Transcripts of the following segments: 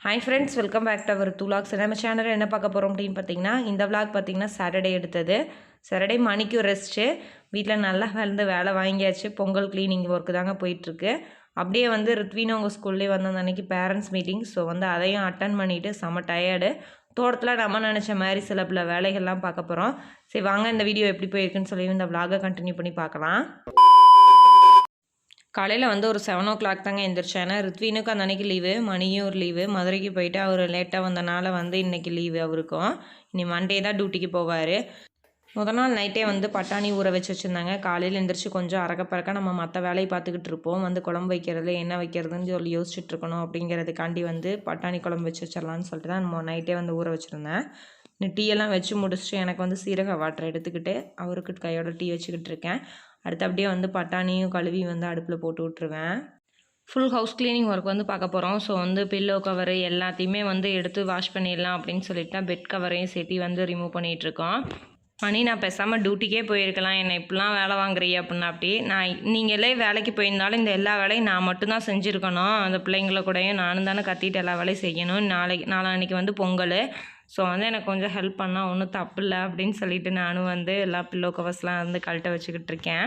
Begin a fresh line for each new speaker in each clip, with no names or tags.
Hi friends welcome back to our two logs நம்ம சேனலில் என்ன பார்க்க போகிறோம் அப்படின்னு பார்த்தீங்கன்னா இந்த விளாக் பார்த்தீங்கன்னா சாட்டர்டே எடுத்தது. சாட்டர்டே மணிக்கு ரெஸ்ட்டு வீட்டில் நல்லா வந்து வேலை வாங்கியாச்சு. பொங்கல் க்ளீனிங் ஒர்க்கு தாங்க போயிட்டுருக்கு. அப்படியே வந்து ரித்வின் அவங்க ஸ்கூல்லேயே வந்த அந்த அன்னைக்கு பேரண்ட்ஸ் மீட்டிங் ஸோ வந்து அதையும் அட்டன் பண்ணிவிட்டு செம்ம டயர்டு தோட்டத்தில் நம்ம நினச்ச மாதிரி சில பல வேலைகள்லாம் பார்க்க போகிறோம் சரி வாங்க இந்த வீடியோ எப்படி போயிருக்குன்னு சொல்லி இந்த விளாகை கண்டினியூ பண்ணி பார்க்கலாம். காலையில் வந்து ஒரு செவன் ஓ கிளாக் தாங்க எழுந்திரிச்சேன் ஏன்னா ரித்வினுக்கு அந்த அன்னைக்கு லீவு மணியும் ஒரு லீவு மதுரைக்கு போயிட்டு அவர் லேட்டாக வந்தனால வந்து இன்னைக்கு லீவு அவருக்கும். இனி மண்டே தான் டியூட்டிக்கு போவார். முத நாள் நைட்டே வந்து பட்டாணி ஊற வச்சு வச்சுருந்தாங்க. காலையில் எழுந்திரிச்சு கொஞ்சம் அறக்க பறக்க நம்ம மற்ற வேலையை பார்த்துக்கிட்டு இருப்போம். வந்து குழம்பு வைக்கிறது என்ன வைக்கிறதுன்னு சொல்லி யோசிச்சுட்டு இருக்கணும் அப்படிங்கிறதுக்காண்டி வந்து பட்டாணி குழம்பு வச்சு வச்சிடலான்னு சொல்லிட்டு தான் நம்ம நைட்டே வந்து ஊற வச்சுருந்தேன். இந்த டீ எல்லாம் வச்சு முடிச்சுட்டு எனக்கு வந்து சீரக வாட்டர் எடுத்துக்கிட்டு அவருக்கு கையோட டீ வச்சுக்கிட்டு இருக்கேன். அடுத்து அப்படியே வந்து பட்டாணியும் கழுவி வந்து அடுப்பில் போட்டு விட்ருவேன் ஃபுல் ஹவுஸ் க்ளீனிங் ஒர்க் வந்து பார்க்க போகிறோம் ஸோ வந்து பில்லோ கவரு எல்லாத்தையுமே வந்து எடுத்து வாஷ் பண்ணிடலாம் அப்படின்னு சொல்லிட்டு தான் பெட் கவரையும் சேர்த்து வந்து ரிமூவ் பண்ணிகிட்ருக்கோம் மணி நான் பேசாமல் டியூட்டிக்கே போயிருக்கலாம். என்னை இப்படிலாம் வேலை வாங்குறீ அப்படின்னா அப்படி. நான் நீங்களே வேலைக்கு போயிருந்தாலும் இந்த எல்லா வேலையும் நான் மட்டும்தான் செஞ்சுருக்கணும். அந்த பிள்ளைங்கள கூடயும் நானும் தானே கத்திட்டு எல்லா வேலையும் செய்யணும். நாளைக்கு நாளான்னைக்கு வந்து பொங்கல். ஸோ வந்து எனக்கு கொஞ்சம் ஹெல்ப் பண்ணால் ஒன்றும் தப்பு இல்லை அப்படின்னு சொல்லிட்டு நானும் வந்து எல்லா பில்லோ கவர்ஸ்லாம் வந்து கழட்ட வச்சுக்கிட்டு இருக்கேன்.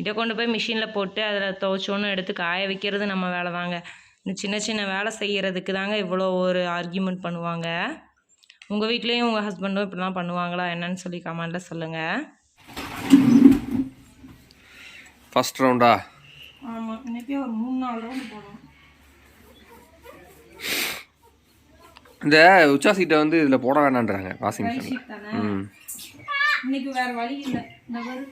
இதை கொண்டு போய் மிஷினில் போட்டு அதில் துவைச்சோன்னு எடுத்து காய வைக்கிறது நம்ம வேலை தாங்க. இந்த சின்ன சின்ன வேலை செய்கிறதுக்கு தாங்க இவ்வளோ ஒரு ஆர்கியூமெண்ட் பண்ணுவாங்க. உங்கள் வீட்லேயும் உங்கள் ஹஸ்பண்டும் இப்படிலாம் பண்ணுவாங்களா என்னன்னு சொல்லி கமெண்ட்டில் சொல்லுங்கள்
ஃபர்ஸ்ட் ரவுண்டா
ஆமாம் இன்னைக்கே ஒரு மூணு நாலு ரவுண்டு போகணும்
இந்த உச்சா சீட்டை வந்து இதில் போட வேணான்றாங்க வாஷிங் மிஷினில். ம்.
இன்னைக்கு வேற வழி இல்லை. இந்த பாரு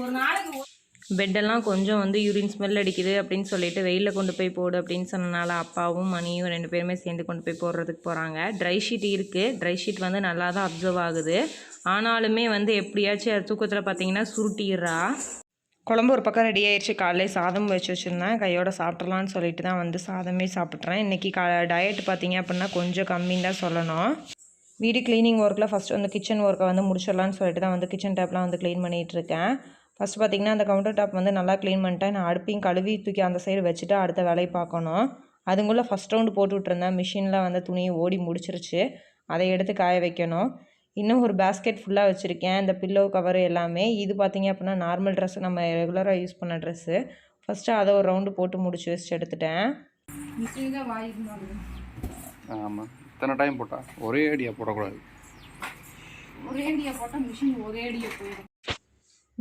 ஒரு நாளைக்கு பெட்டெல்லாம் கொஞ்சம் வந்து யூரின் ஸ்மெல் அடிக்குது அப்படின்னு சொல்லிட்டு வெயிலில் கொண்டு போய் போடு அப்படின்னு சொன்னனால அப்பாவும் மணியும் ரெண்டு பேருமே சேர்ந்து கொண்டு போய் போடுறதுக்கு போகிறாங்க ட்ரை ஷீட் இருக்குது ட்ரை ஷீட் வந்து நல்லா தான் அப்சர்வ் ஆகுது. ஆனாலுமே வந்து எப்படியாச்சும் தூக்கத்தில் பார்த்தீங்கன்னா சுருட்டிடுறா. குழம்பு ஒரு பக்கம் ரெடி ஆயிடுச்சு காலையில சாதம் வச்சு வச்சுருந்தேன். கையோட சாப்பிட்றலான்னு சொல்லிட்டு தான் வந்து சாதமே சாப்பிட்றேன் இன்றைக்கி கா டயட் பார்த்தீங்க அப்படின்னா கொஞ்சம் கம்மின்னு தான் சொல்லணும். வீடு க்ளீனிங் ஒர்க்கில் ஃபஸ்ட்டு வந்து கிச்சன் ஒர்க்கை வந்து முடிச்சிடலான்னு சொல்லிட்டு தான் வந்து கிச்சன் டேப்லாம் வந்து க்ளீன் பண்ணிகிட்டு இருக்கேன். ஃபஸ்ட் பார்த்திங்கன்னா அந்த கவுண்டர் டாப் வந்து நல்லா க்ளீன் பண்ணிட்டேன். நான் அடுப்பையும் கழுவி தூக்கி அந்த சைடு வச்சுட்டு அடுத்த வேலையை பார்க்கணும். அதுக்குள்ளே ஃபஸ்ட் ரவுண்டு போட்டு விட்ருந்தேன் மிஷினில் வந்து துணியை ஓடி முடிச்சிருச்சு. அதை எடுத்து காய வைக்கணும். இன்னும் ஒரு பேஸ்கெட் ஃபுல்லாக வச்சுருக்கேன். இந்த பில்லோ கவர் எல்லாமே. இது பார்த்தீங்க அப்படின்னா நார்மல் ட்ரெஸ் நம்ம ரெகுலராக யூஸ் பண்ண ட்ரெஸ்ஸு ஃபஸ்ட்டு அதை ஒரு ரவுண்டு போட்டு முடிச்சு வச்சுட்டு எடுத்துட்டேன்.
ஆமாம் இத்தனை டைம் போட்டா? ஒரே அடியாக போடக்கூடாது.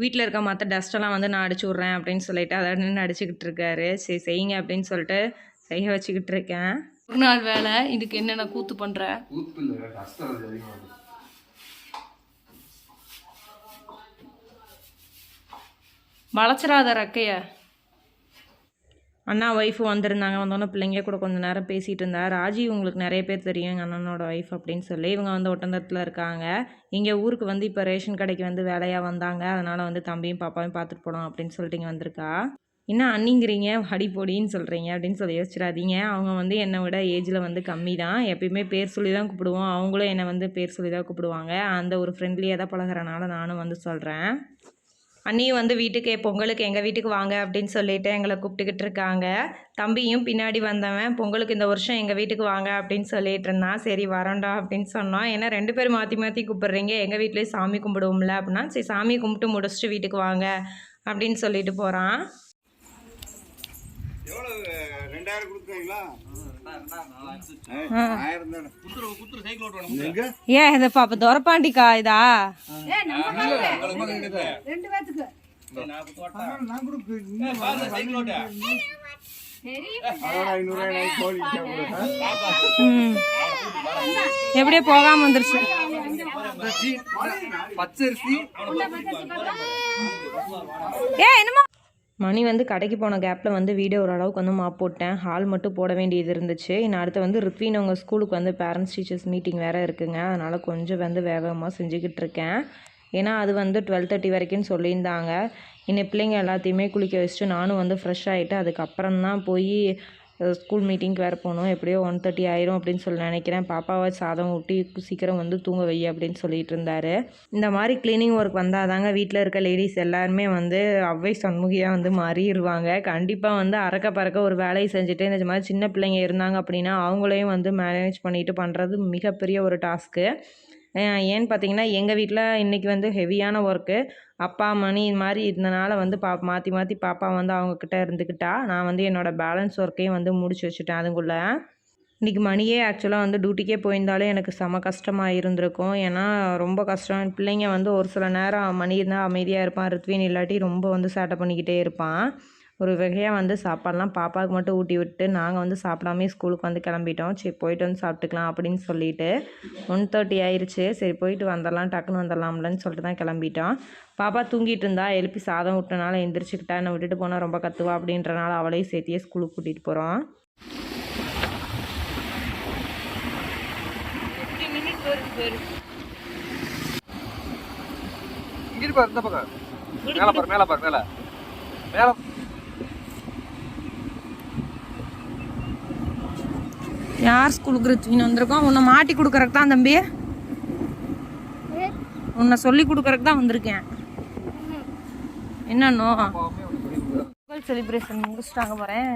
வீட்டில் இருக்க மற்ற டஸ்ட்டெல்லாம் வந்து நான் அடிச்சு விட்றேன் அப்படின்னு சொல்லிட்டு அதை நின்று அடிச்சுக்கிட்டு இருக்காரு. சரி செய்யுங்க அப்படின்னு சொல்லிட்டு செய்ய வச்சுக்கிட்டு இருக்கேன்.
ஒரு நாள் வேலை இதுக்கு என்னென்ன கூத்து பண்ற? வளச்சிடாத ரெக்கைய.
அண்ணா ஒய்ஃபு வந்திருந்தாங்க. வந்தோன்னே பிள்ளைங்க கூட கொஞ்சம் நேரம் பேசிகிட்டு இருந்தா. ராஜி உங்களுக்கு நிறைய பேர் தெரியும் எங்கள் அண்ணனோட ஒய்ஃப் அப்படின்னு சொல்லி. இவங்க வந்து ஒட்டந்தத்தில் இருக்காங்க. இங்கே ஊருக்கு வந்து இப்போ ரேஷன் கடைக்கு வந்து வேலையாக வந்தாங்க. அதனால் வந்து தம்பியும் பாப்பாவையும் பார்த்துட்டு போனோம் அப்படின்னு சொல்லிட்டு இங்கே வந்திருக்கா. என்ன அண்ணிங்கிறீங்க? அடி பொடின்னு சொல்கிறீங்க அப்படின்னு சொல்லி யோசிச்சிடாதீங்க. அவங்க வந்து என்னை விட ஏஜில் வந்து கம்மி தான் எப்பயுமே பேர் சொல்லி தான் கூப்பிடுவோம். அவங்களும் என்னை வந்து பேர் சொல்லி தான் கூப்பிடுவாங்க. அந்த ஒரு ஃப்ரெண்ட்லியாக தான் பழகுறனால நானும் வந்து சொல்கிறேன் அண்ணியும் வந்து வீட்டுக்கு பொங்கலுக்கு எங்கள் வீட்டுக்கு வாங்க அப்படின்னு சொல்லிட்டு எங்களை கூப்பிட்டுக்கிட்டு இருக்காங்க. தம்பியும் பின்னாடி வந்தவன் பொங்கலுக்கு இந்த வருஷம் எங்கள் வீட்டுக்கு வாங்க அப்படின்னு சொல்லிட்டு இருந்தான். சரி வரோண்டா அப்படின்னு சொன்னோம் ஏன்னா ரெண்டு பேரும் மாற்றி மாற்றி கூப்பிட்றீங்க. எங்கள் வீட்லேயே சாமி கும்பிடுவோம்ல அப்படின்னா சரி சாமி கும்பிட்டு முடிச்சுட்டு வீட்டுக்கு வாங்க அப்படின்னு சொல்லிட்டு போகிறான் ஏன் இந்த பாப்பா துரப்பாண்டிக்கா இதா? எப்படியே போகாம வந்துருச்சு.
பச்சரிசி.
ஏ என்னமா மணி வந்து கடைக்கு போன கேப்பில் வந்து வீடியோ ஓரளவுக்கு வந்து மாப் போட்டேன். ஹால் மட்டும் போட வேண்டியது இருந்துச்சு. இன்னும் அடுத்து வந்து ரித்வின் அவங்க ஸ்கூலுக்கு வந்து பேரண்ட்ஸ் டீச்சர்ஸ் மீட்டிங் வேறு இருக்குங்க. அதனால் கொஞ்சம் வந்து வேகமாக செஞ்சுக்கிட்டு இருக்கேன். ஏன்னா அது வந்து டுவெல் தேர்ட்டி வரைக்கும் சொல்லியிருந்தாங்க. என்னை பிள்ளைங்க எல்லாத்தையுமே குளிக்க வச்சுட்டு நானும் வந்து ஃப்ரெஷ் ஆகிட்டு அதுக்கப்புறம் தான் போய் ஸ்கூல் மீட்டிங்க்கு வேறு போகணும். எப்படியோ ஒன் தேர்ட்டி ஆயிரும் அப்படின்னு சொல்லி நினைக்கிறேன். பாப்பாவை சாதம் ஊட்டி சீக்கிரம் வந்து தூங்க வை அப்படின்னு சொல்லிட்டு இருந்தாரு. இந்த மாதிரி க்ளீனிங் ஒர்க் வந்தால் தாங்க வீட்டில் இருக்க லேடிஸ் எல்லாருமே வந்து அவ்வை சண்முகியாக வந்து மாறிடுவாங்க. கண்டிப்பாக வந்து அறக்க பறக்க ஒரு வேலையை செஞ்சுட்டு இந்த மாதிரி சின்ன பிள்ளைங்க இருந்தாங்க அப்படின்னா அவங்களையும் வந்து மேனேஜ் பண்ணிட்டு பண்ணுறது மிகப்பெரிய ஒரு டாஸ்க்கு ஏன்னு பார்த்தீங்கன்னா எங்கள் வீட்டில் இன்றைக்கி வந்து ஹெவியான ஒர்க்கு அப்பா மணி இது மாதிரி இருந்தனால வந்து பா மாற்றி மாற்றி பாப்பா வந்து அவங்கக்கிட்ட இருந்துக்கிட்டா நான் வந்து என்னோடய பேலன்ஸ் ஒர்க்கையும் வந்து முடிச்சு வச்சுட்டேன் அதுக்குள்ளே. இன்றைக்கி மணியே ஆக்சுவலாக வந்து டியூட்டிக்கே போயிருந்தாலே எனக்கு செம கஷ்டமாக இருந்திருக்கும். ஏன்னா ரொம்ப கஷ்டம். பிள்ளைங்க வந்து ஒரு சில நேரம் மணி இருந்தால் அமைதியாக இருப்பான். ரித்வின் இல்லாட்டி ரொம்ப வந்து சேட்டை பண்ணிக்கிட்டே இருப்பான். ஒரு வகையாக வந்து சாப்பாடெலாம் பாப்பாவுக்கு மட்டும் ஊட்டி விட்டு நாங்கள் வந்து சாப்பிடாமே ஸ்கூலுக்கு வந்து கிளம்பிட்டோம். சரி போயிட்டு வந்து சாப்பிட்டுக்கலாம் அப்படின்னு சொல்லிட்டு ஒன் தேர்ட்டி ஆயிடுச்சு சரி போயிட்டு வந்துடலாம் டக்குன்னு வந்துடலாம்லன்னு சொல்லிட்டு தான் கிளம்பிட்டோம். பாப்பா தூங்கிட்டு இருந்தா எழுப்பி சாதம் விட்டனால எந்திரிச்சுக்கிட்டா என்னை விட்டுட்டு போனால் ரொம்ப கத்துவா? அப்படின்றனால அவளையும் சேர்த்தியே ஸ்கூலுக்கு கூட்டிகிட்டு போகிறோம்
இங்கிட்டு பாரு. இந்த பக்கம். மேலே பாரு மேலே பாரு மேலே. மேலே
யார் ஸ்கூலுக்கு ரித்வின் வந்திருக்கோம்? உன்னை மாட்டி கொடுக்கறக்கு தான் தம்பி. உன்னை சொல்லி கொடுக்கறக்கு தான் வந்திருக்கேன். என்னன்னோ பொங்கல் செலிப்ரேஷன் முடிச்சிட்டாங்க போகிறேன்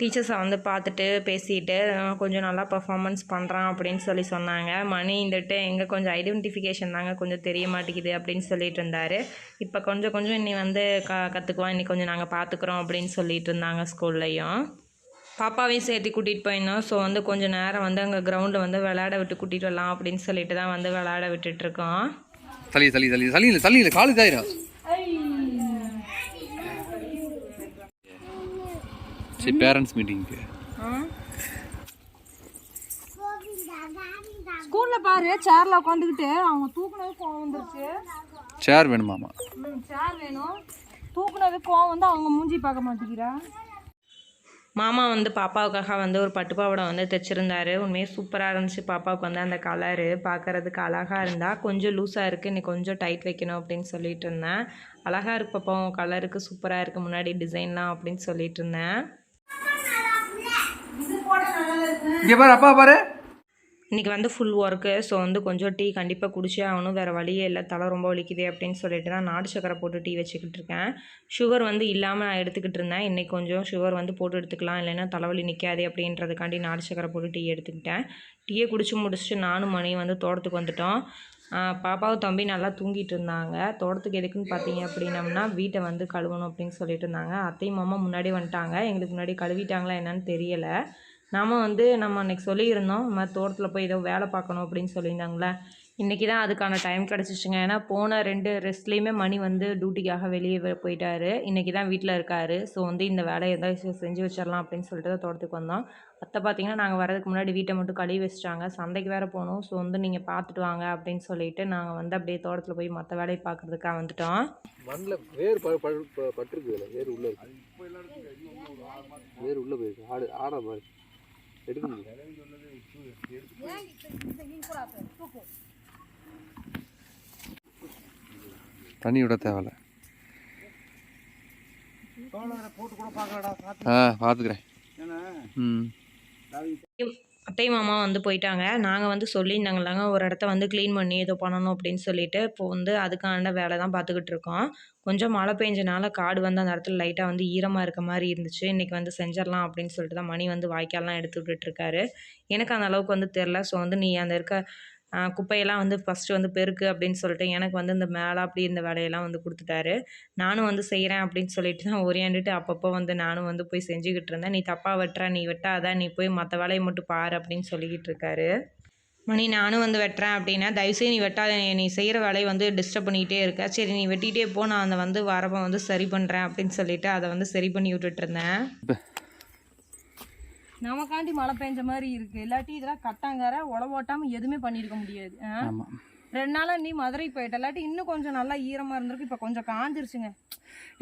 டீச்சர்ஸை வந்து பார்த்துட்டு பேசிட்டு கொஞ்சம் நல்லா பர்ஃபார்மன்ஸ் பண்ணுறான் அப்படின்னு சொல்லி சொன்னாங்க. மணி இருந்துட்டு எங்கே கொஞ்சம் ஐடென்டிஃபிகேஷன் தாங்க கொஞ்சம் தெரிய மாட்டேங்குது அப்படின்னு சொல்லிட்டு இருந்தார். இப்போ கொஞ்சம் கொஞ்சம் இன்னி வந்து க கற்றுக்குவான் இன்னி கொஞ்சம் நாங்கள் பார்த்துக்குறோம் அப்படின்னு சொல்லிட்டு இருந்தாங்க ஸ்கூல்லையும் பாப்பாவையும் சேர்த்து கூட்டிகிட்டு போயிருந்தோம். ஸோ வந்து கொஞ்சம் நேரம் வந்து அங்கே கிரவுண்டில் வந்து விளையாட விட்டு கூட்டிகிட்டு வரலாம் அப்படின்னு சொல்லிட்டு தான் வந்து விளையாட விட்டுட்ருக்கோம்
சளி சளி சளி சளி இல்லை சளி இல்லை காலு இதாயிரும். சரி பேரண்ட்ஸ் மீட்டிங்க்கு
ஸ்கூல்ல பாரு சேர்ல உட்காந்துக்கிட்டு அவங்க தூக்குனது கோவம் வந்துருச்சு.
சேர் வேணுமாமா
சேர் வேணும். தூக்குனது கோவம் வந்து அவங்க மூஞ்சி பார்க்க மாட்டேங்கிறா.
மாமா வந்து பாப்பாவுக்காக வந்து ஒரு பட்டுப்பாவடை வந்து தைச்சிருந்தாரு. உண்மையாக சூப்பராக இருந்துச்சு. பாப்பாவுக்கு வந்து அந்த கலரு பார்க்கறதுக்கு அழகாக இருந்தா கொஞ்சம் லூஸாக இருக்குது இன்னைக்கு கொஞ்சம் டைட் வைக்கணும் அப்படின்னு சொல்லிட்டு இருந்தேன். அழகாக இருக்கு பாப்பா உன் கலருக்கு சூப்பராக இருக்குது முன்னாடி டிசைன்லாம் அப்படின்னு சொல்லிட்டு இருந்தேன்.
இங்கே பாரு அப்பா பாரு.
இன்றைக்கி வந்து ஃபுல் ஒர்க்கு ஸோ வந்து கொஞ்சம் டீ கண்டிப்பாக குடிச்சே ஆகணும். வேறு வழியே இல்லை தலை ரொம்ப வலிக்குது அப்படின்னு சொல்லிட்டு தான் நாட்டு சக்கரை போட்டு டீ வச்சுக்கிட்டு இருக்கேன். சுகர் வந்து இல்லாமல் நான் எடுத்துக்கிட்டு இருந்தேன். இன்றைக்கி கொஞ்சம் சுகர் வந்து போட்டு எடுத்துக்கலாம். இல்லைன்னா தலைவலி நிற்காதே அப்படின்றதுக்காண்டி நாட்டு சக்கரை போட்டு டீ எடுத்துக்கிட்டேன். டீயை குடிச்சு முடிச்சுட்டு நானும் மணி வந்து தோட்டத்துக்கு வந்துட்டோம். பாப்பாவும் தம்பி நல்லா தூங்கிட்டு இருந்தாங்க. தோட்டத்துக்கு எதுக்குன்னு பார்த்தீங்க அப்படின்னம்னா வீட்டை வந்து கழுவணும் அப்படின்னு சொல்லிட்டு இருந்தாங்க. அத்தையும் மாமா முன்னாடி வந்துட்டாங்க. எங்களுக்கு முன்னாடி கழுவிட்டாங்களா என்னன்னு தெரியலை. நாம் வந்து நம்ம அன்னைக்கு சொல்லியிருந்தோம் இந்த மாதிரி தோட்டத்தில் போய் ஏதோ வேலை பார்க்கணும் அப்படின்னு சொல்லியிருந்தாங்களே இன்றைக்கி தான் அதுக்கான டைம் கிடச்சிச்சுங்க. ஏன்னா போன ரெண்டு ரெஸ்ட்லேயுமே மணி வந்து டியூட்டிக்காக வெளியே போயிட்டாரு. இன்றைக்கி தான் வீட்டில் இருக்காரு. ஸோ வந்து இந்த வேலையை எதாவது செஞ்சு வச்சிடலாம் அப்படின்னு சொல்லிட்டு தான் தோட்டத்துக்கு வந்தோம். அத்தை பார்த்தீங்கன்னா நாங்கள் வரதுக்கு முன்னாடி வீட்டை மட்டும் கழுவி வச்சிட்டாங்க. சந்தைக்கு வேறு போகணும் ஸோ வந்து நீங்கள் பார்த்துட்டு வாங்க அப்படின்னு சொல்லிட்டு நாங்கள் வந்து அப்படியே தோட்டத்தில் போய் மற்ற வேலையை பார்க்குறதுக்காக வந்துட்டோம்.
மண்ணில் வேறு பட்டிருக்கு உள்ள இருக்கு. உள்ள போயிருக்கு. ஆடு ஆடா பாரு தண்ணி விட தேவையில்ல. ஆ பார்த்துக்கிறேன். ம்.
அத்தை மாமா வந்து போயிட்டாங்க. நாங்கள் வந்து சொல்லியிருந்தாங்களாங்க ஒரு இடத்த வந்து க்ளீன் பண்ணி ஏதோ பண்ணணும் அப்படின்னு சொல்லிட்டு. இப்போ வந்து அதுக்கான வேலை தான் பார்த்துக்கிட்டு இருக்கோம். கொஞ்சம் மழை பெஞ்சனால காடு வந்து அந்த இடத்துல லைட்டாக வந்து ஈரமாக இருக்க மாதிரி இருந்துச்சு. இன்றைக்கி வந்து செஞ்சிடலாம் அப்படின்னு சொல்லிட்டு தான் மணி வந்து வாய்க்கால்லாம் எடுத்து விட்டுட்டு இருக்காரு. எனக்கு அந்த அளவுக்கு வந்து தெரில ஸோ வந்து நீ அந்த இருக்க குப்பையெல்லாம் வந்து ஃபஸ்ட்டு வந்து பெருக்கு அப்படின்னு சொல்லிட்டு எனக்கு வந்து இந்த மேலே அப்படி இந்த வேலையெல்லாம் வந்து கொடுத்துட்டாரு. நானும் வந்து செய்கிறேன் அப்படின்னு சொல்லிட்டு தான் ஓரியாண்டுட்டு அப்பப்போ வந்து நானும் வந்து போய் செஞ்சுக்கிட்டு இருந்தேன். நீ தப்பாக வெட்டுற நீ வெட்டாத நீ போய் மற்ற வேலையை மட்டும் பாரு அப்படின்னு சொல்லிக்கிட்டு இருக்காரு. மணி நானும் வந்து வெட்டுறேன் அப்படின்னா தயவுசெய்து நீ வெட்டாத நீ- செய்கிற வேலையை வந்து டிஸ்டர்ப் பண்ணிக்கிட்டே இருக்க. சரி நீ வெட்டிகிட்டே போ நான் அந்த வந்து வரப்போ வந்து சரி பண்ணுறேன் அப்படின்னு சொல்லிட்டு அதை வந்து சரி பண்ணி விட்டுட்டு இருந்தேன்.
நமக்காண்டி மழை பெஞ்ச மாதிரி இருக்கு. இல்லாட்டி இதெல்லாம் கட்டாங்கார உழவு ஓட்டாம எதுவுமே பண்ணியிருக்க முடியாது. ரெண்டு நாளா நீ மதுரை போயிட்ட. இல்லாட்டி இன்னும் கொஞ்சம் நல்லா ஈரமா இருந்திருக்கு. இப்ப கொஞ்சம் காஞ்சிருச்சுங்க.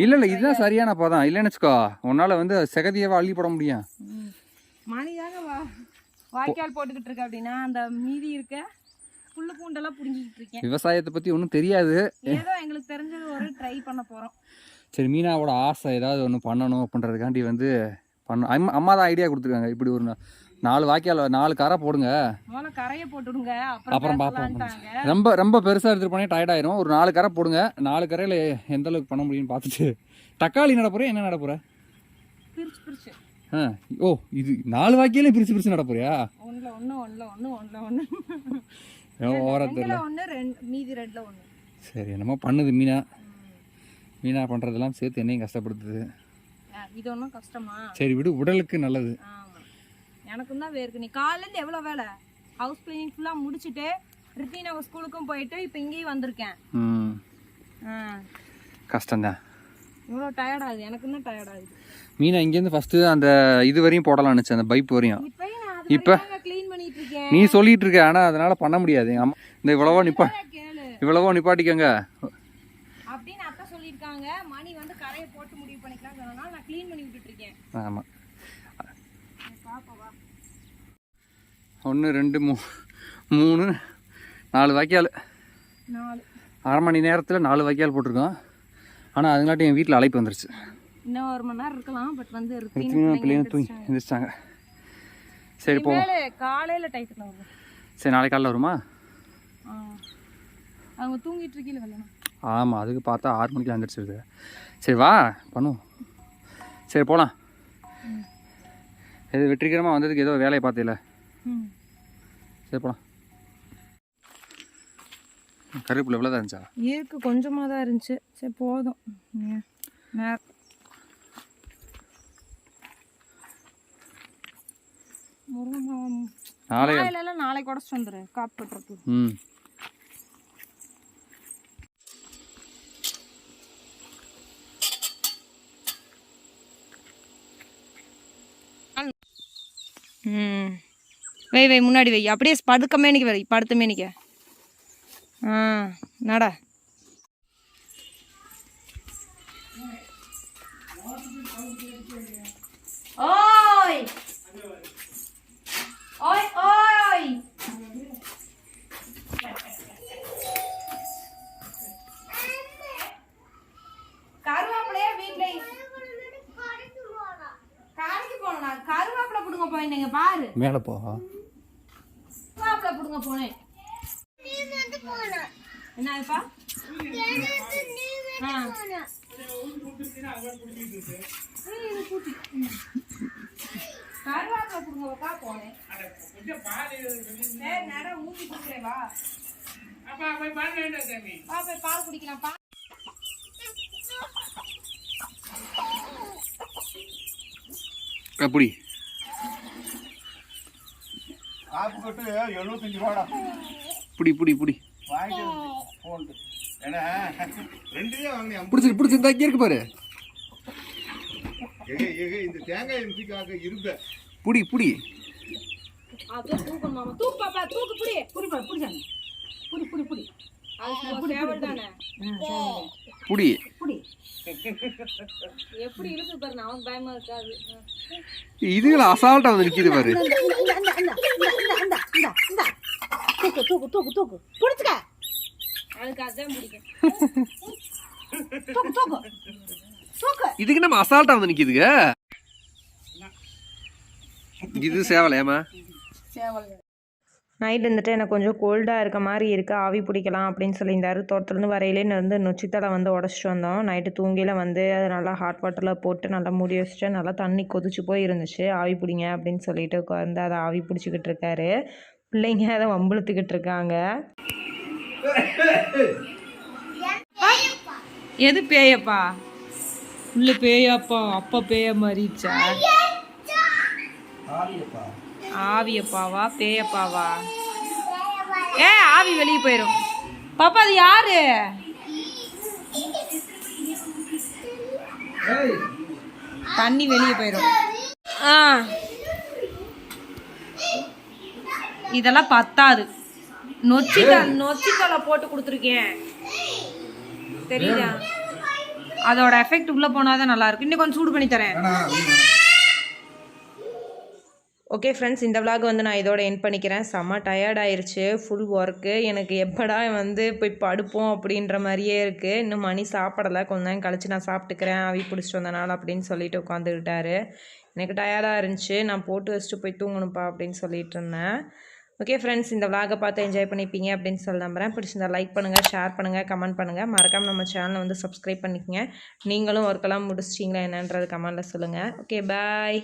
இல்லை இல்லை இதுதான் சரியான பதம். இல்லைன்னு வச்சுக்கோ உன்னால் வந்து செகதியவா அள்ளி போட முடியும்.
மணிதாங்க வா வாய்க்கால் போட்டுக்கிட்டு இருக்க அப்படின்னா அந்த மீதி இருக்க புல்லு பூண்டெல்லாம் புடுங்கிக்கிட்டு இருக்கேன்.
விவசாயத்தை பற்றி ஒன்றும் தெரியாது.
ஏதோ எங்களுக்கு தெரிஞ்சது ஒரு ட்ரை பண்ண போறோம்.
சரி மீனாவோட ஆசை ஏதாவது ஒன்று பண்ணணும் அப்படின்றதுக்காண்டி வந்து பண்ண. அம்மா அம்மா தான் ஐடியா கொடுத்துருக்காங்க. இப்படி ஒரு நாலு வாய்க்கால் நாலு கரை போடுங்க. அப்புறம் பார்ப்போம். ரொம்ப ரொம்ப பெருசாக எடுத்துகிட்டு போனே டயர்ட் ஆயிரும். ஒரு நாலு கரை போடுங்க. நாலு கரையில் எந்த அளவுக்கு பண்ண முடியும்னு பார்த்துட்டு. தக்காளி நட போகிறேன் என்ன நட போகிற
பிரிச்சு பிரிச்சு.
ஆ ஓ இது நாலு வாக்கியிலே பிரிச்சு பிரிச்சு நட போறியா?
ஒண்ணுல ஒண்ணு ஒண்ணுல ஒண்ணு ஒண்ணுல ஒண்ணு.
ஓவரா
ரெண்டுல
தெரியல
ஒண்ணு ரெண்டு மீதி ரெண்டுல ஒண்ணு.
சரி என்னமோ பண்ணுது மீனா. மீனா பண்ணுறதெல்லாம் சேர்த்து என்னையும் கஷ்டப்படுத்துது.
இது ஒண்ணும் கஷ்டமா?
சரி விடு உடலுக்கு நல்லது.
ஆமா. எனக்கும் தான் வேர்க்கு. நீ காலையில இருந்து எவ்வளவு வேலை ஹவுஸ் கிளீனிங் ஃபுல்லா முடிச்சிட்டு ரித்தின் அவ ஸ்கூலுக்கும் போயிட்டு இப்போ இங்கேயும் வந்திருக்கேன்.
ம்.
ஆ.
கஷ்டம்தான்.
இவ்வளோ டயர்ட் ஆகுது எனக்கு இன்னும் டயர்ட் ஆகுது
மீனா இங்கேருந்து ஃபஸ்ட்டு அந்த இது வரையும் நினச்சேன் அந்த பைப் வரையும். இப்ப?
க்ளீன் பண்ணிட்டு இருக்கேன்.
நீ சொல்லிட்டு இருக்க ஆனால் அதனால் பண்ண முடியாது. அம்மா இந்த இவ்வளவோ நிப்பா இவ்வளவோ நிப்பாட்டிக்கங்க.
அப்படின்னு அத்தை சொல்லியிருக்காங்க மணி வந்து கரையை போட்டு முடிவு பண்ணிக்கலாம் சொன்னா நான் க்ளீன் பண்ணி விட்டுட்டு இருக்கேன்
ஆமாம் ஒன்று ரெண்டு மூ மூணு நாலு வாய்க்கால்.
நாலு.
அரை மணி நேரத்தில் நாலு வாய்க்கால் போட்டிருக்கோம். ஆனால் அதுங்காட்டி என் வீட்டில் அழைப்பு வந்துருச்சு.
இன்னும் ஒரு மணி நேரம் இருக்கலாம் பட் வந்து
பிள்ளைங்க தூங்கி எழுந்திரிச்சிட்டாங்க சரி போ.
இனிமேல் காலையில டயத்துக்குள்ள வருவேன்
சரி நாளைக்கு காலைல வருமா.
அவங்க தூங்கிட்டு இருக்கீங்களா
ஆமாம் அதுக்கு பார்த்தா ஆறு மணிக்கு வந்துடுச்சு சரி வா பண்ணுவோம். சரி போகலாம் எது வெற்றிகரமாக வந்ததுக்கு ஏதோ வேலையை பார்த்தீல. சரி போகலாம் கருவேப்பிலை எவ்வளோ தான் இருந்துச்சா?
இருக்கு கொஞ்சமாக தான் இருந்துச்சு. சரி போதும். ம். நே- முருங்கை மரம்
நாளை
காலையிலலாம் நாளைக்கு உடச்சிட்டு வந்துடு காப்பு கட்டுறதுக்கு
ம்.
ம். வை வை முன்னாடி வை அப்படியே படுக்க மேனிக்கு வை படுத்த மேனிக்க. ஆ நடா. ஓய் ஓய் ஓய்! கருவேப்பிலை போயிருந்தீங்க பாரு.
மேலே போ
கருவேப்பிலை பிடுங்க போனேன். என்னப்பா ஆ. கருவேப்பிலை பிடுங்க வைக்கா போனேன். சரி நட ஊத்தி குடிக்கிறேன் வா. வா போய் பால் குடிக்கலாம் பா.
அப்படி
காப்பு கட்டு எழுபத்தஞ்சு ரூபாடா.
புடி புடி புடி. பிடிச்சிரு பிடிச்சிருந்தா இங்கே இருக்கு பாரு.
இந்த தேங்காய் எம்சிக்காக இருப்ப
புடி புடி.
புடி. புடி புடி சாமி புடி புடி புடி அது சேவல் தானே
புடி
புடி எப்படி இழுக்கு பாரு அவனுக்கு பயமா இருக்காது
இதுல அசால்ட்டா வந்து நிக்குது பாரு.
தூக்கு தூக்கு தூக்கு தூக்கு. புடிச்சுக்க. அதுக்கு அதான் பிடிக்கும். தூக்கு தூக்கு. தூக்கு.
இதுக்கு நம்ம அசால்ட்டா வந்து நிக்குதுங்க. இது சேவலையாமா
சேவல்.
நைட் வந்துட்டு எனக்கு கொஞ்சம் கோல்டாக இருக்க மாதிரி இருக்குது ஆவி பிடிக்கலாம் அப்படின்னு சொல்லியிருந்தாரு. தோட்டத்துலேருந்து வரையிலே வந்து நொச்சித்தலை வந்து உடச்சிட்டு வந்தோம். நைட்டு தூங்கியில் வந்து அதை நல்லா ஹாட் வாட்டரில் போட்டு நல்லா மூடி வச்சுட்டு நல்லா தண்ணி கொதிச்சு போய் இருந்துச்சு. ஆவி பிடிங்க அப்படின்னு சொல்லிட்டு உட்காந்து அதை ஆவி பிடிச்சிக்கிட்டு இருக்காரு. பிள்ளைங்க அதை வம்புழுத்துக்கிட்டு இருக்காங்க. எது பேயப்பா? உள்ள பேயாப்பா. அப்பா பேய மாறிச்சா? ஆவியப்பாவா பேயப்பாவா? ஏ ஆவி வெளியே போயிடும் பாப்பா அது யாரு? தண்ணி வெளியே போயிடும் ஆ. இதெல்லாம் பத்தாது. நொச்சிக்கல் நொச்சிக்கலை போட்டு கொடுத்துருக்கேன். தெரியுதா? அதோட எஃபெக்ட் உள்ளே போனாதான் நல்லா இருக்கும். இன்னும் கொஞ்சம் சூடு பண்ணி தரேன். ஓகே ஃப்ரெண்ட்ஸ் இந்த vlog வந்து நான் இதோட என் பண்ணிக்கிறேன். செம்ம டயர்ட் ஆயிடுச்சு ஃபுல் ஒர்க்கு எனக்கு எப்படா வந்து போய் படுப்போம் அப்படின்ற மாதிரியே இருக்குது இன்னும் மணி சாப்பிடலை. கொஞ்ச நேரம் கழிச்சு நான் சாப்பிட்டுக்கிறேன். அவி பிடிச்சிட்டு வந்தனால அப்படின்னு சொல்லிட்டு உட்காந்துக்கிட்டாரு எனக்கு டயர்டாக இருந்துச்சு. நான் போட்டு வச்சுட்டு போய் தூங்கணும்ப்பா அப்படின்னு சொல்லிட்டு இருந்தேன். ஓகே ஃப்ரெண்ட்ஸ் இந்த vlog-அ பார்த்து என்ஜாய் பண்ணிப்பீங்க அப்படின்னு சொல்லி நம்புறேன். பிடிச்சிருந்தா லைக் பண்ணுங்கள் ஷேர் பண்ணுங்கள் கமெண்ட் பண்ணுங்கள் மறக்காமல் நம்ம சேனலை வந்து சப்ஸ்கிரைப் பண்ணிக்கோங்க. நீங்களும் ஒர்க்கெல்லாம் முடிச்சிட்டிங்களா என்னன்றது கமெண்ட்டில் சொல்லுங்கள் ஓகே பாய்